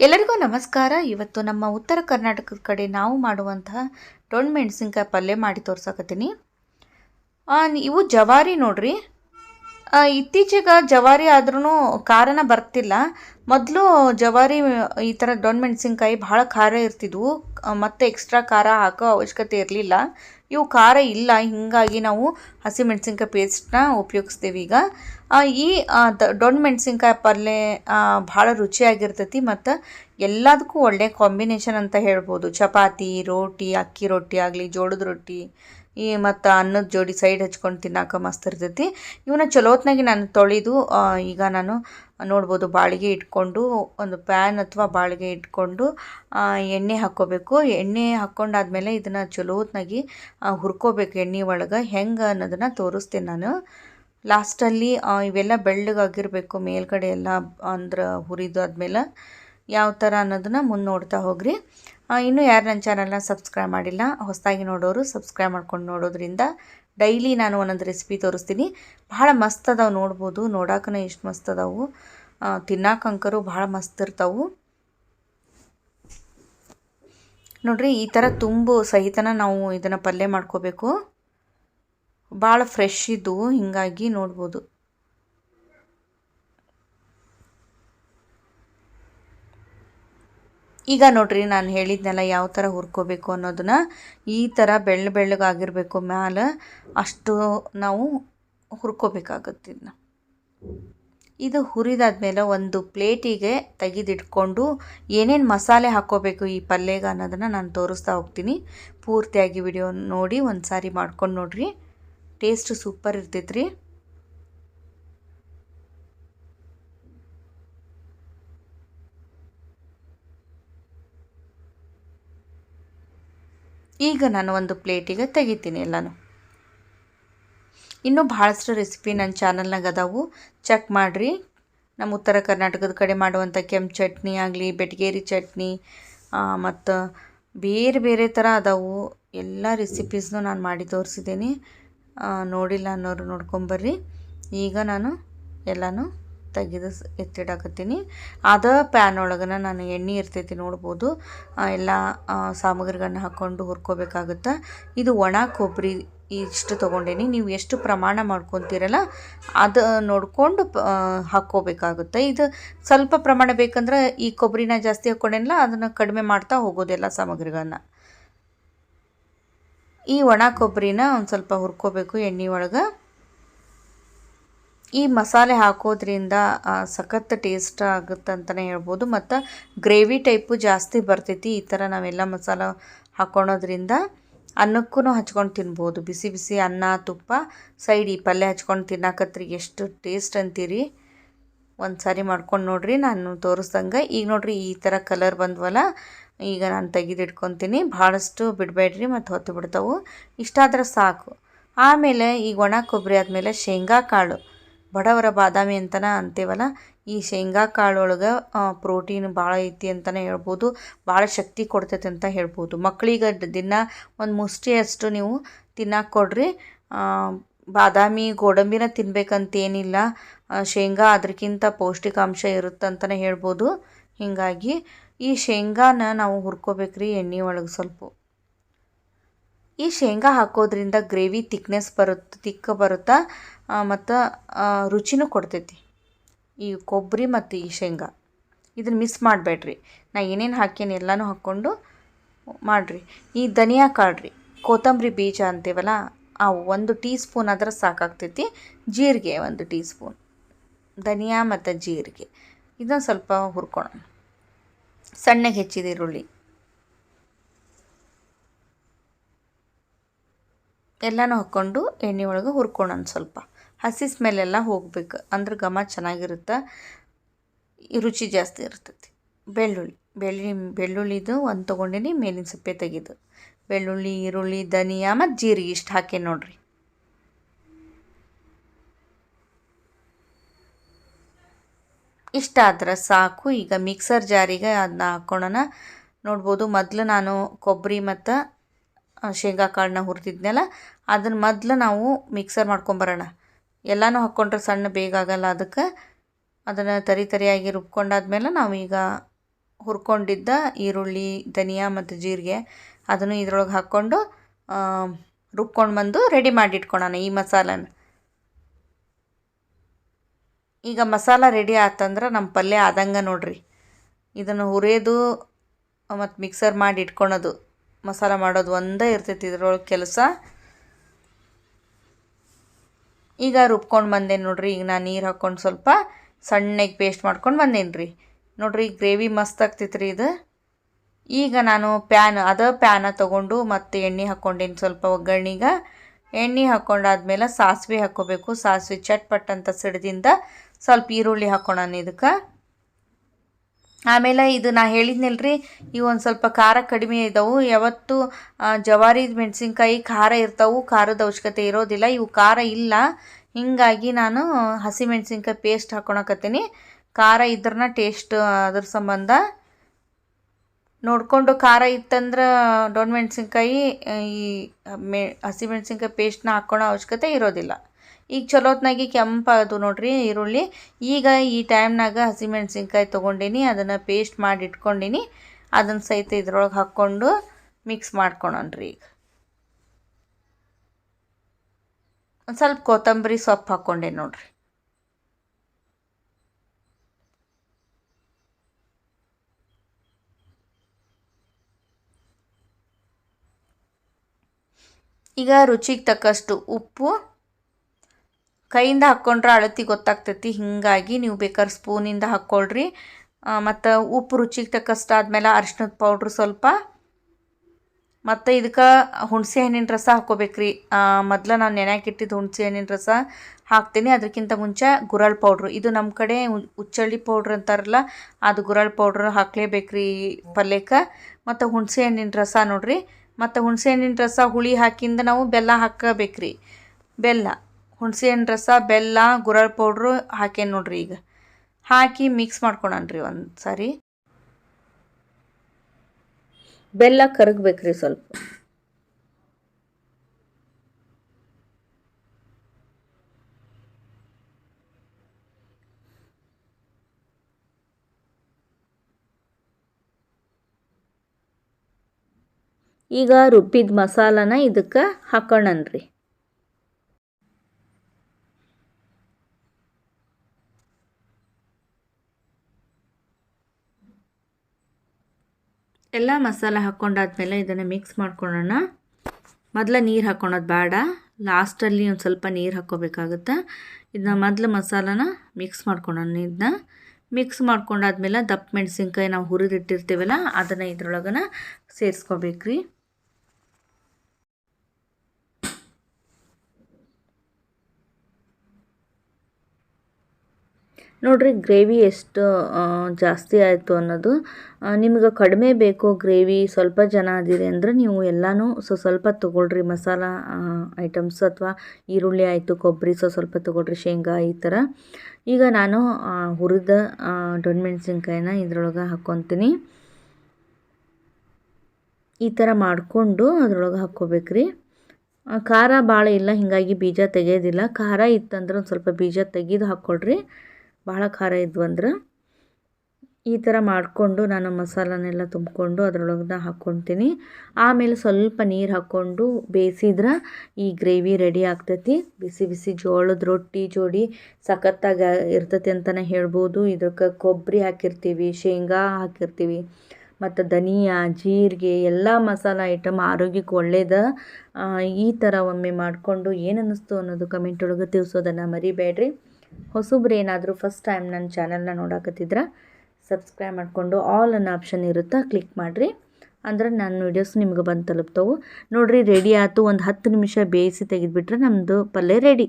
ಎಲ್ಲರಿಗೂ ನಮಸ್ಕಾರ. ಇವತ್ತು ನಮ್ಮ ಉತ್ತರ ಕರ್ನಾಟಕದ ಕಡೆ ನಾವು ಮಾಡುವಂತಹ ಡೊಣ್ ಮೆಣಸಿನ್ಕಾಯಿ ಪಲ್ಯ ಮಾಡಿ ತೋರ್ಸಕತ್ತೀನಿ. ಇವು ಜವಾರಿ ನೋಡ್ರಿ. ಇತ್ತೀಚೆಗೆ ಜವಾರಿ ಆದ್ರೂ ಖಾರನ ಬರ್ತಿಲ್ಲ. ಮೊದಲು ಜವಾರಿ ಈ ಥರ ಡೊಣ್ ಮೆಣಸಿನ್ಕಾಯಿ ಭಾಳ ಖಾರ ಇರ್ತಿದ್ವು. ಮತ್ತೆ ಎಕ್ಸ್ಟ್ರಾ ಖಾರ ಹಾಕೋ ಅವಶ್ಯಕತೆ ಇರಲಿಲ್ಲ. ಇವು ಖಾರ ಇಲ್ಲ ಹೀಗಾಗಿ ನಾವು ಹಸಿಮೆಣಸಿನ್ಕಾಯಿ ಪೇಸ್ಟ್ನ ಉಪಯೋಗಿಸ್ತೀವಿ ಈಗ. ಆ, ಈ ದೊಡ್ಡ ಮೆಣಸಿನ್ಕಾಯಿ ಪಲ್ಯ ಭಾಳ ರುಚಿಯಾಗಿರ್ತೈತಿ ಮತ್ತು ಎಲ್ಲದಕ್ಕೂ ಒಳ್ಳೆ ಕಾಂಬಿನೇಷನ್ ಅಂತ ಹೇಳ್ಬೋದು. ಚಪಾತಿ, ರೋಟಿ, ಅಕ್ಕಿ ರೊಟ್ಟಿ ಆಗಲಿ, ಜೋಳದ ರೊಟ್ಟಿ, ಈ ಮತ್ತು ಅನ್ನದ ಜೋಡಿ ಸೈಡ್ ಹಚ್ಕೊಂಡು ತಿನ್ನೋಕೆ ಮಸ್ತ್ ಇರ್ತೈತಿ. ಇವನ್ನ ಚಲೋತ್ನಾಗಿ ನಾನು ತೊಳೆದು ಈಗ ನಾನು ನೋಡ್ಬೋದು ಬಾಳಿಗೆ ಇಟ್ಕೊಂಡು, ಒಂದು ಪ್ಯಾನ್ ಅಥವಾ ಬಾಳಿಗೆ ಇಟ್ಕೊಂಡು ಎಣ್ಣೆ ಹಾಕ್ಕೋಬೇಕು. ಎಣ್ಣೆ ಹಾಕ್ಕೊಂಡಾದ್ಮೇಲೆ ಇದನ್ನು ಚಲೋತ್ನಾಗಿ ಹುರ್ಕೋಬೇಕು ಎಣ್ಣೆ ಒಳಗೆ. ಹೆಂಗೆ ಅನ್ನೋದನ್ನು ತೋರಿಸ್ತೀನಿ ನಾನು. ಲಾಸ್ಟಲ್ಲಿ ಇವೆಲ್ಲ ಬೆಳ್ಳಗಾಗಿರಬೇಕು ಮೇಲ್ಗಡೆ ಎಲ್ಲ ಅಂದ್ರೆ ಹುರಿದಾದ್ಮೇಲೆ ಯಾವ ಥರ ಅನ್ನೋದನ್ನ ಮುಂದೆ ನೋಡ್ತಾ ಹೋಗ್ರಿ ಇನ್ನೂ ಯಾರು ನನ್ನ ಚಾನಲ್ನ ಸಬ್ಸ್ಕ್ರೈಬ್ ಮಾಡಿಲ್ಲ, ಹೊಸದಾಗಿ ನೋಡೋರು ಸಬ್ಸ್ಕ್ರೈಬ್ ಮಾಡ್ಕೊಂಡು ನೋಡೋದ್ರಿಂದ ಡೈಲಿ ನಾನು ಒಂದೊಂದು ರೆಸಿಪಿ ತೋರಿಸ್ತೀನಿ. ಭಾಳ ಮಸ್ತ್ ಅದಾವೆ ನೋಡ್ಬೋದು, ನೋಡಾಕನ ಎಷ್ಟು ಮಸ್ತ್ ಅದಾವು. ತಿನ್ನಾಕಂಕರು ಭಾಳ ಮಸ್ತ್ ಇರ್ತಾವು. ನೋಡ್ರಿ, ಈ ಥರ ತುಂಬು ಸಹಿತನ ನಾವು ಇದನ್ನು ಪಲ್ಯ ಮಾಡ್ಕೋಬೇಕು. ಭಾಳ ಫ್ರೆಶ್ ಇದ್ದವು ಹೀಗಾಗಿ ನೋಡ್ಬೋದು. ಈಗ ನೋಡ್ರಿ, ನಾನು ಹೇಳಿದ್ನೆಲ್ಲ ಯಾವ ಥರ ಹುರ್ಕೋಬೇಕು ಅನ್ನೋದನ್ನ, ಈ ಥರ ಬೆಳ್ಳು ಬೆಳ್ಳಗಾಗಿರಬೇಕು ಮ್ಯಾಲೆ ಅಷ್ಟು ನಾವು ಹುರ್ಕೋಬೇಕಾಗತ್ತೆ ಇದನ್ನ ಇದು ಹುರಿದಾದ್ಮೇಲೆ ಒಂದು ಪ್ಲೇಟಿಗೆ ತೆಗೆದಿಟ್ಕೊಂಡು ಏನೇನು ಮಸಾಲೆ ಹಾಕ್ಕೋಬೇಕು ಈ ಪಲ್ಯಗೆ ಅನ್ನೋದನ್ನು ನಾನು ತೋರಿಸ್ತಾ ಹೋಗ್ತೀನಿ. ಪೂರ್ತಿಯಾಗಿ ವಿಡಿಯೋ ನೋಡಿ ಒಂದು ಸಾರಿ ಮಾಡ್ಕೊಂಡು ನೋಡ್ರಿ. ಟೇಸ್ಟ್ ಸೂಪರ್ ಇರ್ತೈತ್ರಿ. ಈಗ ನಾನು ಒಂದು ಪ್ಲೇಟಿಗೆ ತೆಗಿತೀನಿ ಎಲ್ಲನೂ. ಇನ್ನೂ ಭಾಳಷ್ಟು ರೆಸಿಪಿ ನನ್ನ ಚಾನಲ್ನಾಗ ಅದಾವು. ಚೆಕ್ ಮಾಡಿರಿ. ನಮ್ಮ ಉತ್ತರ ಕರ್ನಾಟಕದ ಕಡೆ ಮಾಡುವಂಥ ಕೆಂಪು ಚಟ್ನಿ ಆಗಲಿ, ಬೆಟ್ಗೇರಿ ಚಟ್ನಿ ಮತ್ತು ಬೇರೆ ಬೇರೆ ಥರ ಅದಾವು. ಎಲ್ಲ ರೆಸಿಪೀಸ್ನು ನಾನು ಮಾಡಿ ತೋರಿಸಿದ್ದೀನಿ ನೋಡಿಲ್ಲ ಅನ್ನೋರು ನೋಡ್ಕೊಂಬರ್ರಿ. ಈಗ ನಾನು ಎಲ್ಲನೂ ತೆಗೆದು ಎತ್ತಿಡಾಕತ್ತೀನಿ. ಅದ ಪ್ಯಾನ್ ಒಳಗನ ನಾನು ಎಣ್ಣೆ ಇರ್ತೈತಿ ನೋಡ್ಬೋದು. ಎಲ್ಲ ಸಾಮಗ್ರಿಗಳನ್ನ ಹಾಕ್ಕೊಂಡು ಹುರ್ಕೋಬೇಕಾಗುತ್ತೆ. ಇದು ಒಣ ಕೊಬ್ಬರಿ ಇಷ್ಟು ತೊಗೊಂಡೇನಿ. ನೀವು ಎಷ್ಟು ಪ್ರಮಾಣ ಮಾಡ್ಕೊತೀರಲ್ಲ ಅದು ನೋಡಿಕೊಂಡು ಹಾಕ್ಕೋಬೇಕಾಗುತ್ತೆ. ಇದು ಸ್ವಲ್ಪ ಪ್ರಮಾಣ ಬೇಕಂದ್ರೆ ಈ ಕೊಬ್ಬರಿನ ಜಾಸ್ತಿ ಹಾಕ್ಕೊಂಡೇನಲ್ಲ ಅದನ್ನು ಕಡಿಮೆ ಮಾಡ್ತಾ ಹೋಗೋದೆಲ್ಲ ಸಾಮಗ್ರಿಗಳನ್ನ. ಈ ಒಣ ಕೊಬ್ಬರಿನ ಒಂದು ಸ್ವಲ್ಪ ಹುರ್ಕೋಬೇಕು ಎಣ್ಣೆ ಒಳಗೆ. ಈ ಮಸಾಲೆ ಹಾಕೋದ್ರಿಂದ ಸಖತ್ ಟೇಸ್ಟ್ ಆಗುತ್ತೆ ಅಂತಲೇ ಹೇಳ್ಬೋದು. ಮತ್ತು ಗ್ರೇವಿ ಟೈಪು ಜಾಸ್ತಿ ಬರ್ತೈತಿ. ಈ ಥರ ನಾವೆಲ್ಲ ಮಸಾಲ ಹಾಕೊಳೋದ್ರಿಂದ ಅನ್ನಕ್ಕೂ ಹಚ್ಕೊಂಡು ತಿನ್ಬೋದು. ಬಿಸಿ ಬಿಸಿ ಅನ್ನ, ತುಪ್ಪ ಸೈಡ್ ಈ ಪಲ್ಯ ಹಚ್ಕೊಂಡು ತಿನ್ನಕತ್ರಿ. ಎಷ್ಟು ಟೇಸ್ಟ್ ಅಂತೀರಿ? ಒಂದು ಸಾರಿ ಮಾಡ್ಕೊಂಡು ನೋಡ್ರಿ. ನಾನು ತೋರಿಸ್ದಂಗೆ. ಈಗ ನೋಡ್ರಿ ಈ ಥರ ಕಲರ್ ಬಂದ್ವಲ್ಲ ಈಗ ನಾನು ತೆಗೆದಿಟ್ಕೊತೀನಿ. ಭಾಳಷ್ಟು ಬಿಡಬೇಡ್ರಿ ಮತ್ತು ಹೊತ್ತು ಬಿಡ್ತಾವು. ಇಷ್ಟಾದ್ರೆ ಸಾಕು. ಆಮೇಲೆ ಈಗ ಒಣ ಕೊಬ್ಬರಿ ಆದಮೇಲೆ ಶೇಂಗಾ ಕಾಳು. ಬಡವರ ಬಾದಾಮಿ ಅಂತನ ಅಂತೀವಲ್ಲ ಈ ಶೇಂಗಾ ಕಾಳೊಳಗೆ ಪ್ರೋಟೀನ್ ಭಾಳ ಐತಿ ಅಂತಲೇ ಹೇಳ್ಬೋದು. ಭಾಳ ಶಕ್ತಿ ಕೊಡ್ತೈತೆ ಅಂತ ಹೇಳ್ಬೋದು. ಮಕ್ಕಳಿಗೆ ದಿನ ಒಂದು ಮುಷ್ಟಿಯಷ್ಟು ನೀವು ತಿನ್ನಕ್ಕೆ ಕೊಡ್ರಿ. ಬಾದಾಮಿ ಗೋಡಂಬಿನ ತಿನ್ಬೇಕಂತೇನಿಲ್ಲ. ಆ, ಶೇಂಗಾ ಅದಕ್ಕಿಂತ ಪೌಷ್ಟಿಕಾಂಶ ಇರುತ್ತಂತಲೇ ಹೇಳ್ಬೋದು. ಹೀಗಾಗಿ ಈ ಶೇಂಗಾನ ನಾವು ಹುರ್ಕೋಬೇಕ್ರಿ ಎಣ್ಣೆ ಒಳಗೆ ಸ್ವಲ್ಪ. ಈ ಶೇಂಗಾ ಹಾಕೋದ್ರಿಂದ ಗ್ರೇವಿ ತಿಕ್ನೆಸ್ ಬರುತ್ತೆ ತಿಕ್ಕ ಬರುತ್ತಾ ಮತ್ತು ರುಚಿನೂ ಕೊಡ್ತೈತಿ. ಈ ಕೊಬ್ಬರಿ ಮತ್ತು ಈ ಶೇಂಗಾ. ಇದನ್ನು ಮಿಸ್ ಮಾಡಬೇಡ್ರಿ. ನಾ ಏನೇನು ಹಾಕೇನಿ ಎಲ್ಲನೂ ಹಾಕ್ಕೊಂಡು ಮಾಡಿರಿ. ಈ ಧನಿಯಾ ಕಾಳ್ರಿ, ಕೊತ್ತಂಬರಿ ಬೀಜ ಅಂತೀವಲ್ಲ ಆ ಒಂದು ಟೀ ಸ್ಪೂನ್ ಆದ್ರೆ ಸಾಕಾಗ್ತೈತಿ. ಜೀರಿಗೆ ಒಂದು ಟೀ ಸ್ಪೂನ್ ಧನಿಯಾ ಮತ್ತು ಜೀರಿಗೆ. ಇದನ್ನು ಸ್ವಲ್ಪ ಹುರ್ಕೊಳ್ಳೋಣ ಸಣ್ಣಗೆ ಹೆಚ್ಚಿದ ಈರುಳ್ಳಿ. ಎಲ್ಲನೂ ಹಾಕ್ಕೊಂಡು ಎಣ್ಣೆ ಒಳಗೆ ಹುರ್ಕೊಳ್ಳೋಣ ಸ್ವಲ್ಪ. ಹಸಿ ಸ್ಮೆಲ್ಲೆಲ್ಲ ಹೋಗ್ಬೇಕು. ಅಂದ್ರೆ ಘಮ ಚೆನ್ನಾಗಿರುತ್ತೆ. ರುಚಿ ಜಾಸ್ತಿ ಇರ್ತೈತಿ. ಬೆಳ್ಳುಳ್ಳಿ. ಬೆಳ್ಳಿ, ಬೆಳ್ಳುಳ್ಳಿದು ಒಂದು ತೊಗೊಂಡಿನಿ, ಮೇಲಿನ ಸಪ್ಪೆ ತೆಗೆದು. ಬೆಳ್ಳುಳ್ಳಿ, ಈರುಳ್ಳಿ, ಧನಿಯಾ ಮತ್ತು ಜೀರಿಗೆ ಇಷ್ಟು ಹಾಕಿ ನೋಡ್ರಿ. ಇಷ್ಟ ಆದ್ರೆ ಸಾಕು. ಈಗ ಮಿಕ್ಸರ್ ಜಾರಿಗೆ ಅದನ್ನ ಹಾಕ್ಕೊಳ್ಳೋಣ ನೋಡ್ಬೋದು ಮೊದಲು ನಾನು ಕೊಬ್ಬರಿ ಮತ್ತು ಶೇಂಗಾ ಕಾಳನ್ನ ಹುರಿದಿದ್ನಲ್ಲ, ಅದನ್ನು ಮೊದಲು ನಾವು ಮಿಕ್ಸರ್ ಮಾಡ್ಕೊಂಬರೋಣ. ಎಲ್ಲನೂ ಹಾಕ್ಕೊಂಡ್ರೆ ಸಣ್ಣ ಬೇಗ ಆಗಲ್ಲ ಅದಕ್ಕೆ. ಅದನ್ನು ತರಿ ತರಿಯಾಗಿ ರುಬ್ಕೊಂಡಾದ್ಮೇಲೆ ನಾವೀಗ ಹುರ್ಕೊಂಡಿದ್ದ ಈರುಳ್ಳಿ, ಧನಿಯಾ ಮತ್ತು ಜೀರಿಗೆ ಅದನ್ನು ಇದ್ರೊಳಗೆ ಹಾಕ್ಕೊಂಡು ರುಬ್ಕೊಂಡು ಬಂದು ರೆಡಿ ಮಾಡಿ ಇಟ್ಕೊಳೋಣ ಈ ಮಸಾಲನ. ಈಗ ಮಸಾಲ ರೆಡಿ ಆತಂದ್ರೆ ನಮ್ಮ ಪಲ್ಯ ಆದಂಗೆ ನೋಡ್ರಿ. ಇದನ್ನು ಹುರಿಯೋದು ಮತ್ತು ಮಿಕ್ಸರ್ ಮಾಡಿ ಇಟ್ಕೊಳೋದು. ಮಸಾಲ ಮಾಡೋದು ಒಂದೇ ಇರ್ತೈತಿ ಇದ್ರೊಳಗೆ ಕೆಲಸ. ಈಗ ರುಬ್ಕೊಂಡು ಬಂದೆ ನೋಡ್ರಿ, ಈಗ ನಾನು ನೀರು ಹಾಕ್ಕೊಂಡು ಸ್ವಲ್ಪ ಸಣ್ಣಗೆ ಪೇಸ್ಟ್ ಮಾಡ್ಕೊಂಡು ಬಂದೇನಿ ರೀ ನೋಡ್ರಿ ಗ್ರೇವಿ ಮಸ್ತ್ ಆಗ್ತೈತೆ ರೀ ಇದು. ಈಗ ನಾನು ಪ್ಯಾನ್, ಅದ ಪ್ಯಾನ ತೊಗೊಂಡು ಮತ್ತು ಎಣ್ಣೆ ಹಾಕ್ಕೊಂಡೇನಿ ಸ್ವಲ್ಪ ಒಗ್ಗರಣೆಗೆ ಎಣ್ಣೆ ಹಾಕ್ಕೊಂಡಾದ್ಮೇಲೆ ಸಾಸಿವೆ ಹಾಕ್ಕೋಬೇಕು ಸಾಸಿವೆ ಚಟ್ಪಟ್ ಅಂತ ಸಿಡ್ದಿಂದ ಸ್ವಲ್ಪ ಈರುಳ್ಳಿ ಹಾಕ್ಕೊಳಣ ಇದಕ್ಕೆ. ಆಮೇಲೆ ಇದು ನಾ ಹೇಳಿದ್ನಲ್ರಿ, ಈ ಒಂದು ಸ್ವಲ್ಪ ಖಾರ ಕಡಿಮೆ ಇದ್ದಾವೆ ಯಾವತ್ತು ಜವಾರಿ ಮೆಣಸಿನ್ಕಾಯಿ ಖಾರ ಇರ್ತಾವೆ, ಖಾರದ ಅವಶ್ಯಕತೆ ಇರೋದಿಲ್ಲ. ಇವು ಖಾರ ಇಲ್ಲ. ಹೀಗಾಗಿ ನಾನು ಹಸಿ ಮೆಣಸಿನ್ಕಾಯಿ ಪೇಸ್ಟ್ ಹಾಕ್ಕೊಳಕತ್ತೀನಿ ಖಾರ ಇದ್ರನ್ನ ಟೇಸ್ಟ್ ಅದ್ರ ಸಂಬಂಧ. ನೋಡಿಕೊಂಡು ಖಾರ ಇತ್ತಂದ್ರೆ ಡೊಣ್ಣ ಮೆಣಸಿನ್ಕಾಯಿ, ಈ ಮೆ, ಹಸಿ ಮೆಣಸಿನ್ಕಾಯಿ ಪೇಸ್ಟ್ನ ಹಾಕ್ಕೊಳೋ ಅವಶ್ಯಕತೆ ಇರೋದಿಲ್ಲ. ಈಗ ಚಲೋತ್ನಾಗಿ ಕೆಂಪಾಗದು ನೋಡ್ರಿ ಈರುಳ್ಳಿ. ಈಗ ಈ ಟೈಮ್ನಾಗ ಹಸಿಮೆಣ್ಸಿನ್ಕಾಯಿ ತೊಗೊಂಡೀನಿ, ಅದನ್ನು ಪೇಸ್ಟ್ ಮಾಡಿ ಇಟ್ಕೊಂಡೀನಿ. ಅದನ್ನು ಸಹಿತ ಇದ್ರೊಳಗೆ ಹಾಕ್ಕೊಂಡು ಮಿಕ್ಸ್ ಮಾಡ್ಕೊಳನ್ರಿ ಈಗ. ಒಂದು ಸ್ವಲ್ಪ ಕೊತ್ತಂಬರಿ ಸೊಪ್ಪು ಹಾಕ್ಕೊಂಡೆ ನೋಡ್ರಿ. ಈಗ ರುಚಿಗೆ ತಕ್ಕಷ್ಟು ಉಪ್ಪು ಕೈಯಿಂದ ಹಾಕ್ಕೊಂಡ್ರೆ ಅಳತಿ ಗೊತ್ತಾಗ್ತೈತಿ. ಹೀಗಾಗಿ ನೀವು ಬೇಕಾದ್ರೆ ಸ್ಪೂನಿಂದ ಹಾಕ್ಕೊಳ್ರಿ ಮತ್ತು ಉಪ್ಪು ರುಚಿಗೆ ತಕ್ಕಷ್ಟು ಆದಮೇಲೆ ಅರಿಶಿನದ ಪೌಡ್ರ್ ಸ್ವಲ್ಪ. ಮತ್ತು ಇದಕ್ಕೆ ಹುಣಸೆ ಹಣ್ಣಿನ ರಸ ಹಾಕ್ಕೋಬೇಕ್ರಿ ಮೊದಲು ನಾನು ನೆನೆಯಾಕಿಟ್ಟಿದ್ದು ಹುಣಸೆ ಹಣ್ಣಿನ ರಸ ಹಾಕ್ತೀನಿ. ಅದಕ್ಕಿಂತ ಮುಂಚೆ ಗುರಳ್ ಪೌಡ್ರು ಇದು ನಮ್ಮ ಕಡೆ ಉಚ್ಚಳ್ಳಿ ಪೌಡ್ರ್ ಅಂತಾರಲ್ಲ, ಅದು ಗುರಳ್ ಪೌಡ್ರ್ ಹಾಕ್ಲೇಬೇಕ್ರಿ ಪಲ್ಯಕ್ಕೆ. ಮತ್ತು ಹುಣಸೆ ಹಣ್ಣಿನ ರಸ ನೋಡ್ರಿ. ಮತ್ತು ಹುಣಸೆ ಹಣ್ಣಿನ ರಸ ಹುಳಿ ಹಾಕಿಂದ ನಾವು ಬೆಲ್ಲ ಹಾಕಬೇಕ್ರಿ. ಬೆಲ್ಲ. ಹುಣಸೆ ಹಣ್ಣು ರಸ, ಬೆಲ್ಲ ಗುರಳ್ ಪೌಡ್ರು ಹಾಕೇನಿ ನೋಡ್ರಿ ಈಗ. ಹಾಕಿ ಮಿಕ್ಸ್ ಮಾಡ್ಕೊಳನ್ರಿ ಒಂದು ಸಾರಿ ಬೆಲ್ಲ ಕರಗಬೇಕ್ರಿ ಸ್ವಲ್ಪ. ಈಗ ರುಬ್ಬಿದ ಮಸಾಲನ ಇದಕ್ಕೆ ಹಾಕೋಣನ್ರಿ. ಎಲ್ಲ ಮಸಾಲ ಹಾಕ್ಕೊಂಡಾದ್ಮೇಲೆ ಇದನ್ನು ಮಿಕ್ಸ್ ಮಾಡ್ಕೊಳ್ಳೋಣ ಮೊದಲ ನೀರು ಹಾಕ್ಕೊಳೋದು ಬೇಡ. ಲಾಸ್ಟಲ್ಲಿ ಒಂದು ಸ್ವಲ್ಪ ನೀರು ಹಾಕ್ಕೋಬೇಕಾಗುತ್ತೆ? ಇದನ್ನ ಮೊದಲು ಮಸಾಲನ ಮಿಕ್ಸ್ ಮಾಡ್ಕೊಳ್ಳೋಣ ಇದನ್ನ ಮಿಕ್ಸ್ ಮಾಡ್ಕೊಂಡಾದ್ಮೇಲೆ ದಪ್ಪ ಮೆಣಸಿನ್ಕಾಯಿ ನಾವು ಹುರಿದಿಟ್ಟಿರ್ತೀವಲ್ಲ, ಅದನ್ನು ಇದ್ರೊಳಗನ ಸೇರಿಸ್ಕೋಬೇಕ್ರಿ. ನೋಡಿರಿ ಗ್ರೇವಿ ಎಷ್ಟು ಜಾಸ್ತಿ ಆಯಿತು ಅನ್ನೋದು. ನಿಮ್ಗೆ ಕಡಿಮೆ ಬೇಕು ಗ್ರೇವಿ, ಸ್ವಲ್ಪ ಜನ ಅದಿರಿ ಅಂದರೆ ನೀವು ಎಲ್ಲನೂ ಸೊ, ಸ್ವಲ್ಪ ತೊಗೊಳ್ರಿ. ಮಸಾಲ ಐಟಮ್ಸ್ ಅಥವಾ ಈರುಳ್ಳಿ ಆಯಿತು, ಕೊಬ್ಬರಿ ಸೊ, ಸ್ವಲ್ಪ ತೊಗೊಳ್ರಿ. ಶೇಂಗಾ ಈ ಥರ. ಈಗ ನಾನು ಹುರಿದ ಮೆಣಸಿನ್ಕಾಯಿನ ಇದ್ರೊಳಗೆ ಹಾಕ್ಕೊತೀನಿ ಈ ಥರ ಮಾಡಿಕೊಂಡು ಅದ್ರೊಳಗೆ ಹಾಕ್ಕೋಬೇಕ್ರಿ. ಖಾರ ಭಾಳ ಇಲ್ಲ, ಹೀಗಾಗಿ ಬೀಜ ತೆಗೆಯೋದಿಲ್ಲ ಖಾರ ಇತ್ತಂದ್ರೆ ಒಂದು ಸ್ವಲ್ಪ ಬೀಜ ತೆಗೆದು ಹಾಕ್ಕೊಳ್ರಿ ಭಾಳ ಖಾರ ಇದ್ವು ಅಂದ್ರೆ ಈ ಥರ ಮಾಡಿಕೊಂಡು ನಾನು ಮಸಾಲನೆಲ್ಲ ತುಂಬಿಕೊಂಡು ಅದರೊಳಗೆ ಹಾಕ್ಕೊತೀನಿ ಆಮೇಲೆ ಸ್ವಲ್ಪ ನೀರು ಹಾಕ್ಕೊಂಡು ಬೇಯಿಸಿದ್ರೆ ಈ ಗ್ರೇವಿ ರೆಡಿ ಆಗ್ತೈತಿ. ಬಿಸಿ ಬಿಸಿ ಜೋಳದ ರೊಟ್ಟಿ ಜೋಡಿ ಸಖತ್ತಾಗಿ ಇರ್ತೈತಿ ಅಂತಲೇ ಹೇಳ್ಬೋದು. ಇದಕ್ಕೆ ಕೊಬ್ಬರಿ ಹಾಕಿರ್ತೀವಿ, ಶೇಂಗಾ ಹಾಕಿರ್ತೀವಿ, ಮತ್ತು ಧನಿಯಾ, ಜೀರಿಗೆ ಎಲ್ಲ ಮಸಾಲ ಐಟಮ್ ಆರೋಗ್ಯಕ್ಕೆ ಒಳ್ಳೇದು. ಈ ಥರ ಒಮ್ಮೆ ಮಾಡಿಕೊಂಡು ಏನು ಅನ್ನಿಸ್ತು ಅನ್ನೋದು ಕಮೆಂಟ್ ಒಳಗೆ ತಿಳಿಸೋದನ್ನು ಮರಿಬೇಡ್ರಿ. ಹೊಸಬ್ರು ಏನಾದರೂ ಫಸ್ಟ್ ಟೈಮ್ ನನ್ನ ಚಾನಲ್ನ ನೋಡಕತ್ತಿದ್ರೆ ಸಬ್ಸ್ಕ್ರೈಬ್ ಮಾಡಿಕೊಂಡು ಆಲ್ ಅನ್ನೋ ಆಪ್ಷನ್ ಇರುತ್ತೆ ಕ್ಲಿಕ್ ಮಾಡಿರಿ. ಅಂದ್ರೆ ನನ್ನ ವೀಡಿಯೋಸ್ ನಿಮ್ಗೆ ಬಂದು ತಲುಪ್ತವೆ. ನೋಡಿರಿ ರೆಡಿ ಆಯ್ತು ಒಂದು ಹತ್ತು ನಿಮಿಷ ಬೇಯಿಸಿ ತೆಗೆದುಬಿಟ್ರೆ ನಮ್ಮದು ಪಲ್ಯ ರೆಡಿ